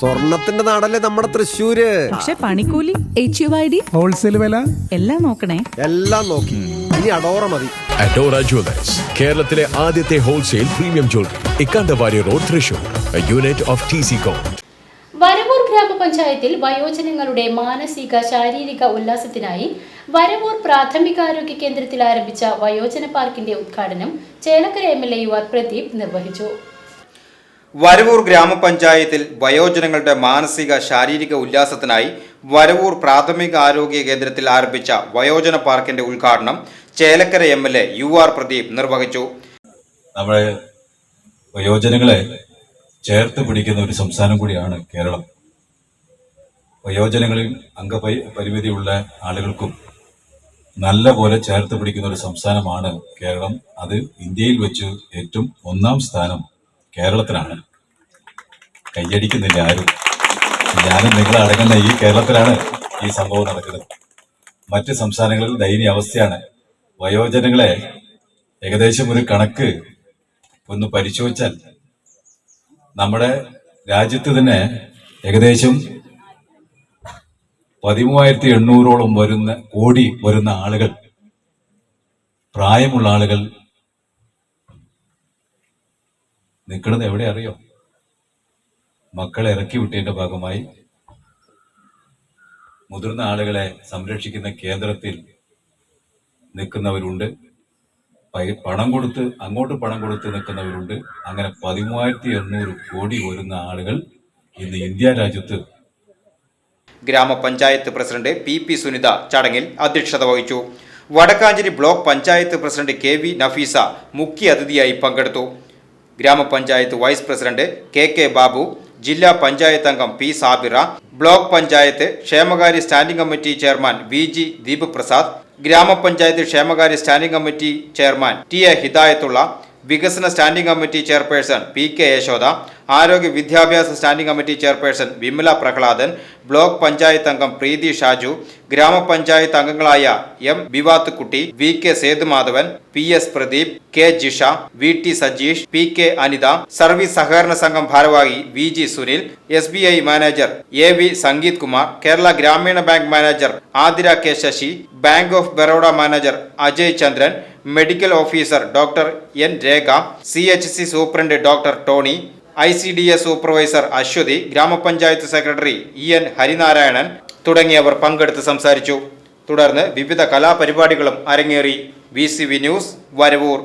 സ്വർണത്തിന്റെ നാടല്ലേ നമ്മുടെ തൃശ്ശൂര്? പക്ഷെ പണിക്കൂലി H U I D wholesale വില? എല്ലാം നോക്കണേ. എല്ലാം നോക്കി. ഇനി അഡോറ മതി. അഡോറ ജുവലേഴ്സ് കേരളത്തിലെ ആദ്യത്തെ wholesale premium jewellery Ikkandavari road Thrissur. Unit of T C com Varavoor ഗ്രാമപഞ്ചായത്തിൽ വയോജനങ്ങളുടെ മാനസിക ശാരീരിക ഉല്ലാസത്തിനായി വരവൂർ പ്രാഥമികാരോഗ്യ കേന്ദ്രത്തിൽ ആരംഭിച്ച വയോജന പാർക്കിന്റെ ഉദ്ഘാടനം Chelakkara M L A U R Pradeep നിർവഹിച്ചു. വരവൂർ ഗ്രാമപഞ്ചായത്തിൽ വയോജനങ്ങളുടെ മാനസിക ശാരീരിക ഉല്ലാസത്തിനായി വരവൂർ പ്രാഥമിക ആരോഗ്യ കേന്ദ്രത്തിൽ ആരംഭിച്ച വയോജന പാർക്കിന്റെ ഉദ്ഘാടനം Chelakkara M L A U R Pradeep നിർവഹിച്ചു. നമ്മുടെ വയോജനങ്ങളെ ചേർത്ത് പിടിക്കുന്ന ഒരു സംസ്ഥാനം കൂടിയാണ് കേരളം. വയോജനങ്ങളിൽ അംഗപരി പരിമിതിയുള്ള ആളുകൾക്കും നല്ല പോലെ ചേർത്ത് പിടിക്കുന്ന ഒരു സംസ്ഥാനമാണ് കേരളം. അത് ഇന്ത്യയിൽ വെച്ച് ഏറ്റവും ഒന്നാം സ്ഥാനം കേരളത്തിലാണ്. കയ്യടിക്കുന്നില്ല ആരും. ഞാനും നിങ്ങൾ അടങ്ങുന്ന ഈ കേരളത്തിലാണ് ഈ സംഭവം നടക്കുന്നത്. മറ്റ് സംസ്ഥാനങ്ങളിൽ ദയനീയ അവസ്ഥയാണ്. വയോജനങ്ങളെ ഏകദേശം ഒരു കണക്ക് ഒന്ന് പരിശോധിച്ചാൽ നമ്മുടെ രാജ്യത്ത് തന്നെ ഏകദേശം പതിമൂവായിരത്തി എണ്ണൂറോളം വരുന്ന കോടി വരുന്ന ആളുകൾ പ്രായമുള്ള ആളുകൾ നിൽക്കുന്നത് എവിടെ അറിയോ? മക്കളെ ഇറക്കി വിട്ടതിന്റെ ഭാഗമായി മുതിർന്ന ആളുകളെ സംരക്ഷിക്കുന്ന കേന്ദ്രത്തിൽ നിൽക്കുന്നവരുണ്ട്. പണം കൊടുത്ത് അങ്ങോട്ട് പണം കൊടുത്ത് നിൽക്കുന്നവരുണ്ട്. അങ്ങനെ പതിമൂവായിരത്തി എണ്ണൂറ് കോടി വരുന്ന ആളുകൾ ഇന്ന് ഇന്ത്യ രാജ്യത്ത് ഗ്രാമപഞ്ചായത്ത് പ്രസിഡന്റ് പി പി സുനിത ചടങ്ങിൽ അധ്യക്ഷത വഹിച്ചു. Vadakkanchery block panchayat president K V Nafeesa മുഖ്യ അതിഥിയായി പങ്കെടുത്തു. ഗ്രാമപഞ്ചായത്ത് vice president K K Babu ജില്ലാ പഞ്ചായത്ത് അംഗം പി സാബിറ ബ്ലോക്ക് പഞ്ചായത്ത് ക്ഷേമകാര്യ standing committee chairman V G Deep Prasad ഗ്രാമപഞ്ചായത്ത് ക്ഷേമകാര്യ standing committee chairman T A Hidayathulla വികസന standing committee chairperson P K Yashoda ആരോഗ്യ വിദ്യാഭ്യാസ standing committee chairperson Vimala Prahladan block panchayat അംഗം പ്രീതി ഷാജു ഗ്രാമപഞ്ചായത്ത് അംഗങ്ങളായ M Beevathukutty V K Sethumadhavan P S Pradeep K Jisha V T Sajeesh P K Anitha service സഹകരണ സംഘം ഭാരവാഹി V G Sunil S B I manager A V Sangeeth Kumar Kerala Gramin bank manager Athira K Sasi bank of Baroda manager Ajay Chandran medical officer doctor N Rekha C H C superintendent doctor Tony I C D S supervisor Aswathy ഗ്രാമപഞ്ചായത്ത് secretary E N Harinarayanan തുടങ്ങിയവർ പങ്കെടുത്ത് സംസാരിച്ചു. തുടർന്ന് വിവിധ കലാപരിപാടികളും അരങ്ങേറി. V news Varavoor.